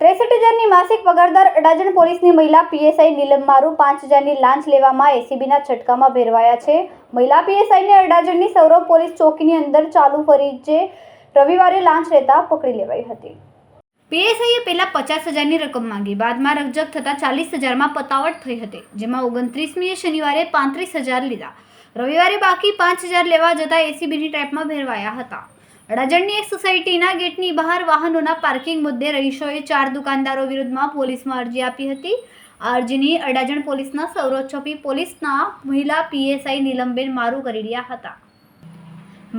ત્રેસઠ હજારની માસિક પગારદાર અડાજણ પોલીસની મહિલા પીએસઆઈ નીલમ મારુ પાંચ હજારની લાંચ લેવામાં એસીબીના છટકામાં ભેરવાયા છે. મહિલા પીએસઆઈને અડાજણની સૌરભ પોલીસ ચોકીની અંદર ચાલુ ફરીજે રવિવારે લાંચ લેતા પકડી લેવાઈ હતી. પીએસઆઈએ પહેલાં પચાસ હજારની રકમ માંગી, બાદમાં રકજક થતાં ચાલીસ હજારમાં પતાવટ થઈ હતી, જેમાં ઓગણત્રીસમીએ શનિવારે પાંત્રીસ હજાર લીધા. રવિવારે બાકી પાંચ હજાર લેવા જતાં એસીબીની ટ્રેપમાં ભેરવાયા હતા. અડાજણની એક સોસાયટીના ગેટની બહાર વાહનોના પાર્કિંગ મુદ્દે રહીશોએ ચાર દુકાનદારો વિરુદ્ધમાં પોલીસમાં અરજી આપી હતી. અરજીની અડાજણ પોલીસના સૌરભ ચોપી પોલીસના મહિલા પીએસઆઈ નીલમબેન મારુ કરી રહ્યા હતા.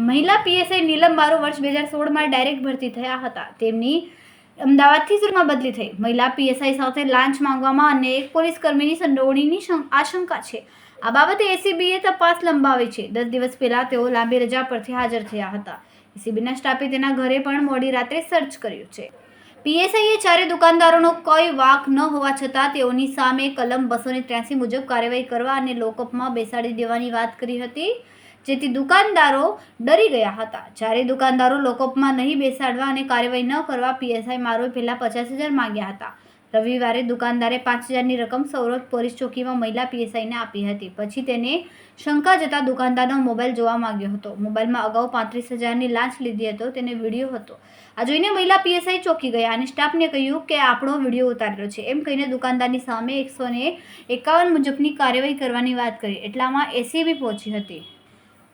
મહિલા પીએસઆઈ નીલમ બારો વર્ષ બે હજાર સોળમાં ડાયરેક્ટ ભરતી થયા હતા. તેમની અમદાવાદથી સુરતમાં બદલી થઈ. મહિલા પીએસઆઈ સાથે લાંચ માંગવામાં અને એક પોલીસ કર્મીની સંડોવણીની આશંકા છે. આ બાબતે એસીબીએ તપાસ લંબાવી છે. દસ દિવસ પહેલા તેઓ લાંબી રજા પરથી હાજર થયા હતા. એસીબીના સ્ટાફે તેના ઘરે પણ મોડી રાત્રે સર્ચ કર્યું છે. પીએસઆઈએ ચારે દુકાનદારોનો કોઈ વાક ન હોવા છતાં તેઓની સામે કલમ બસો ત્ર્યાસી મુજબ કાર્યવાહી કરવા અને લોકઅપમાં બેસાડી દેવાની વાત કરી હતી. જેથી દુકાનદારો ડરી ગયા હતા. જ્યારે દુકાનદારો લોકઅપમાં નહીં બેસાડવા અને કાર્યવાહી ન કરવા પીએસઆઈ મારોએ પહેલાં પચાસ હજાર માંગ્યા હતા. રવિવારે દુકાનદારે પાંચ હજારની રકમ સૌરભ પોલીસ ચોકીમાં મહિલા પીએસઆઈને આપી હતી. પછી તેને શંકા જતા દુકાનદારનો મોબાઈલ જોવા માંગ્યો હતો. મોબાઈલમાં અગાઉ પાંત્રીસ હજારની લાંચ લીધી હતો, તેને વીડિયો હતો. આ જોઈને મહિલા પીએસઆઈ ચોકી ગયા અને સ્ટાફને કહ્યું કે આપણો વીડિયો ઉતાર્યો છે. એમ કહીને દુકાનદારની સામે એકસો ને એકાવન મુજબની કાર્યવાહી કરવાની વાત કરી. એટલામાં એસીબી પહોંચી હતી.